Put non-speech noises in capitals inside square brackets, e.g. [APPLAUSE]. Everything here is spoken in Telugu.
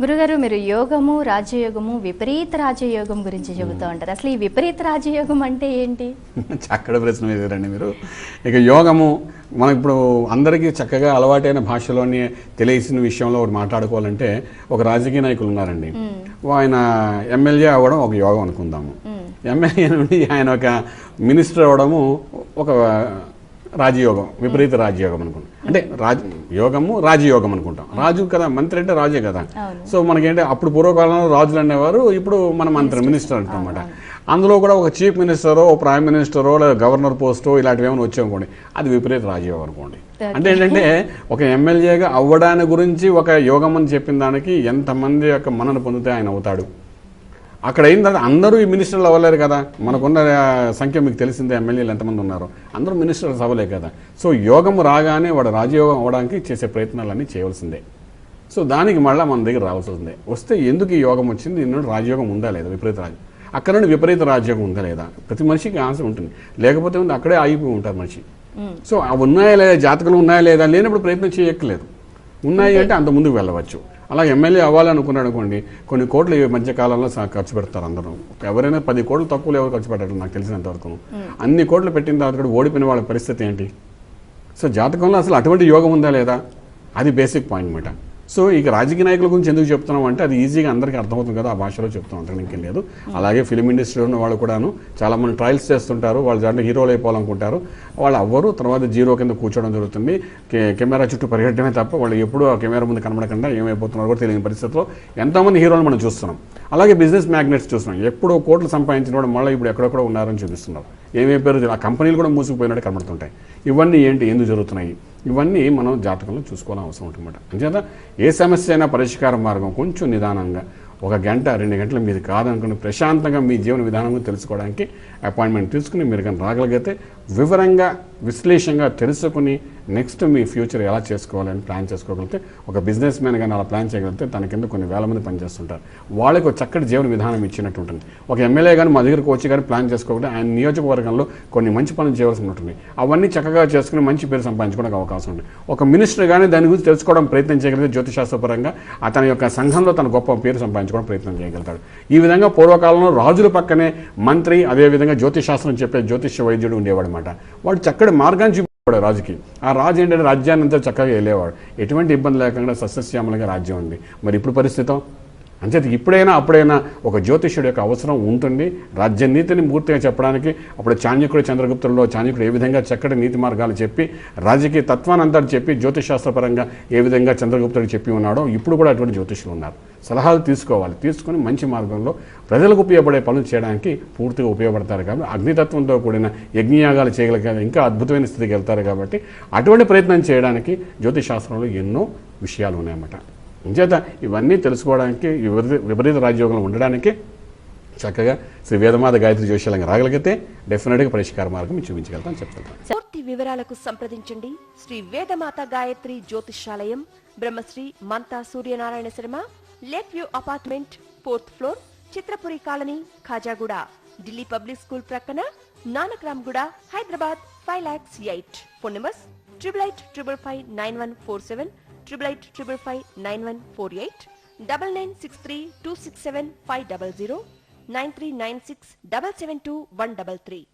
గురుగారు మీరు యోగము రాజయోగము విపరీత రాజయోగం గురించి చెబుతూ ఉంటారు. అసలు ఈ విపరీత రాజయోగం అంటే ఏంటి? [LAUGHS] చక్కటి ప్రశ్న వేసారండి మీరు. ఇక యోగము మనకి ఇప్పుడు అందరికీ చక్కగా అలవాటైన భాషలోని తెలిసిన విషయంలో ఒకటి మాట్లాడుకోవాలంటే ఒక రాజకీయ నాయకులు ఉన్నారండి. ఆయన ఎమ్మెల్యే అవ్వడం ఒక యోగం అనుకుందాము. ఎమ్మెల్యే నుండి ఆయన ఒక మినిస్టర్ అవ్వడము ఒక రాజయోగం విపరీత రాజయోగం అనుకుంటాం. అంటే రాజ యోగము రాజయోగం అనుకుంటాం. రాజు కదా మంత్రి అంటే రాజే కదా. సో మనకేంటి అప్పుడు పూర్వకాలంలో రాజులు అనేవారు ఇప్పుడు మన మంత్రి మినిస్టర్ అంటామన్నమాట. అందులో కూడా ఒక చీఫ్ మినిస్టరో ఒక ప్రైమ్ మినిస్టరో లేదా గవర్నర్ పోస్టో ఇలాంటివి ఏమైనా వచ్చాయనుకోండి అది విపరీత రాజయోగం అనుకోండి. అంటే ఏంటంటే ఒక ఎమ్మెల్యేగా అవ్వడాని గురించి ఒక యోగం అని చెప్పిన దానికి ఎంతమంది యొక్క మనను పొందితే ఆయన అవుతాడు. అక్కడ అయిన తర్వాత అందరూ ఈ మినిస్టర్లు అవ్వలేరు కదా. మనకున్న సంఖ్య మీకు తెలిసిందే ఎమ్మెల్యేలు ఎంతమంది ఉన్నారు. అందరూ మినిస్టర్స్ అవ్వలే కదా. సో యోగం రాగానే వాడు రాజయోగం అవ్వడానికి చేసే ప్రయత్నాలన్నీ చేయవలసిందే. సో దానికి మళ్ళీ మన దగ్గర రావాల్సి వస్తుంది వస్తే ఎందుకు ఈ యోగం వచ్చింది? దీని నుండి రాజయోగం ఉందా లేదా? విపరీత రాజ అక్కడ నుండి విపరీత రాజయోగం ఉందా లేదా? ప్రతి మనిషికి ఆన్సర్ ఉంటుంది. లేకపోతే ఉంది అక్కడే ఆగిపోయి ఉంటారు మనిషి. సో అవి ఉన్నాయా లేదా? జాతకాలు ఉన్నాయా లేదా? లేనప్పుడు ప్రయత్నం చేయక్కర్లేదు. ఉన్నాయి అంటే అంత ముందుకు వెళ్ళవచ్చు. అలా ఎమ్మెల్యే అవ్వాలనుకున్నాడు అనుకోండి కొన్ని కోట్లు ఈ మధ్య కాలంలో ఖర్చు పెడతారు అందరూ. ఎవరైనా పది కోట్లు తక్కువ ఎవరు ఖర్చు పెట్టారు నాకు తెలిసినంత వరకు. అన్ని కోట్లు పెట్టిన తర్వాత కూడా ఓడిపోయిన వాళ్ళ పరిస్థితి ఏంటి? సో జాతకంలో అసలు అటువంటి యోగం ఉందా లేదా? అది బేసిక్ పాయింట్ అనమాట సో ఇక రాజకీయ నాయకుల గురించి ఎందుకు చెప్తున్నాం అంటే అది ఈజీగా అందరికీ అర్థమవుతుంది కదా ఆ భాషలో చెప్తాం అంతకు ఇంకేం లేదు. అలాగే ఫిలిం ఇండస్ట్రీలో ఉన్న వాళ్ళు కూడాను చాలా మంది ట్రయల్స్ చేస్తుంటారు వాళ్ళు దాంట్లో హీరోలు అయిపోవాలనుకుంటారు. వాళ్ళు అవ్వరు తర్వాత జీరో కింద కూర్చోవడం జరుగుతుంది. కె- కెమెరా చుట్టూ పరిగెట్టడమే తప్ప వాళ్ళు ఎప్పుడూ ఆ కెమెరా ముందు కనబడకుండా ఏమైపోతున్నారో కూడా తెలియని పరిస్థితిలో ఎంతోమంది హీరోలు మనం చూస్తున్నాం. అలాగే బిజినెస్ మ్యాగ్నెట్స్ చూస్తున్నాం. ఎప్పుడో కోట్లు సంపాదించిన వాళ్ళు మళ్ళీ ఇప్పుడు ఎక్కడెక్కడ ఉన్నారని చూపిస్తున్నారు. ఏమైపోయారో ఆ కంపెనీలు కూడా మూసుకుపోయినట్టు కనబడుతుంటాయి. ఇవన్నీ ఏంటి? ఎందుకు జరుగుతున్నాయి? ఇవన్నీ మనం జాతకంలో చూసుకోవాలని అవసరం ఉంటుందన్నమాట అంచేత ఏ సమస్య అయినా పరిష్కార మార్గం కొంచెం నిదానంగా ఒక గంట రెండు గంటల మీది కాదనుకుని ప్రశాంతంగా మీ జీవన విధానం తెలుసుకోవడానికి అపాయింట్మెంట్ తీసుకుని మీరు కానీ రాగలిగితే వివరంగా విశ్లేషంగా తెలుసుకుని నెక్స్ట్ మీ ఫ్యూచర్ ఎలా చేసుకోవాలని ప్లాన్ చేసుకోగలిగితే ఒక బిజినెస్ మ్యాన్ కానీ అలా ప్లాన్ చేయగలిగితే తన కింద కొన్ని వేల మంది పనిచేస్తుంటారు. వాళ్ళకి ఒక చక్కటి జీవన విధానం ఇచ్చినట్టు ఉంటుంది. ఒక ఎమ్మెల్యే కానీ మా దగ్గరకు వచ్చి కానీ ప్లాన్ చేసుకోకపోతే ఆయన నియోజకవర్గంలో కొన్ని మంచి పనులు చేయవలసి ఉంటుంది. అవన్నీ చక్కగా చేసుకుని మంచి పేరు సంపాదించుకోవడానికి అవకాశం ఉంది. ఒక మినిస్టర్ కానీ దాని గురించి తెలుసుకోవడం ప్రయత్నం చేయగలిగితే జ్యోతిశాస్త్రపరంగా అతని యొక్క సంఘంలో తన గొప్ప పేరు సంపాదించుకోవడం ప్రయత్నం చేయగలుగుతాడు. ఈ విధంగా పూర్వకాలంలో రాజుల పక్కనే మంత్రి అదేవిధంగా జ్యోతిశాస్త్రం చెప్పే జ్యోతిష్య వైద్యుడు ఉండేవాడు అనమాట వాడు చక్కటి మార్గాన్ని రాజుకి ఆ రాజు ఏంటంటే రాజ్యాన్ని అంతా చక్కగా వెళ్ళేవాడు ఎటువంటి ఇబ్బంది లేకుండా సస్యశ్యామలంగా రాజ్యం ఉంది. మరి ఇప్పుడు పరిస్థితి? అంచేత ఇప్పుడైనా అప్పుడైనా ఒక జ్యోతిష్యుడు యొక్క అవసరం ఉంటుంది. రాజ్య నీతిని పూర్తిగా చెప్పడానికి అప్పుడు చాణ్యకుడు చంద్రగుప్తుల్లో చాణ్యకుడు ఏ విధంగా చక్కటి నీతి మార్గాలు చెప్పి రాజకీయ తత్వాన్ని చెప్పి జ్యోతిషాస్త్రపరంగా ఏ విధంగా చంద్రగుప్తుడు చెప్పి ఉన్నాడో ఇప్పుడు కూడా అటువంటి జ్యోతిష్యులు ఉన్నారు. సలహాలు తీసుకోవాలి. తీసుకొని మంచి మార్గంలో ప్రజలకు ఉపయోగపడే పనులు చేయడానికి పూర్తిగా ఉపయోగపడతారు కాబట్టి అగ్నితత్వంతో కూడిన యజ్ఞయాగాలు చేయగలిగే ఇంకా అద్భుతమైన స్థితికి వెళ్తారు కాబట్టి అటువంటి ప్రయత్నం చేయడానికి జ్యోతిశాస్త్రంలో ఎన్నో విషయాలు ఉన్నాయన్నమాట. ఇంచేత ఇవన్నీ తెలుసుకోవడానికి విపరీత విపరీత రాజ్యోగంలో ఉండడానికి చక్కగా శ్రీ వేదమాత గాయత్రి జోషాలంగా రాగలిగితే డెఫినెట్గా పరిష్కార మార్గం చూపించగలుగుతాం చెప్తాను పూర్తి వివరాలకు సంప్రదించండి. Shri Vedamata Gayatri Jyotishalayam Brahmasri Manta Suryanarayana Sharma lake view apartment fourth floor Chitrapuri colony Khajaguda Delhi public school ప్రక్కన Nanakramguda Hyderabad five lakhs eight. Phone numbers triple eight triple five nine one four seven triple eight triple five nine one four eight double nine six three two six seven five double zero nine three nine six double seven two one double three.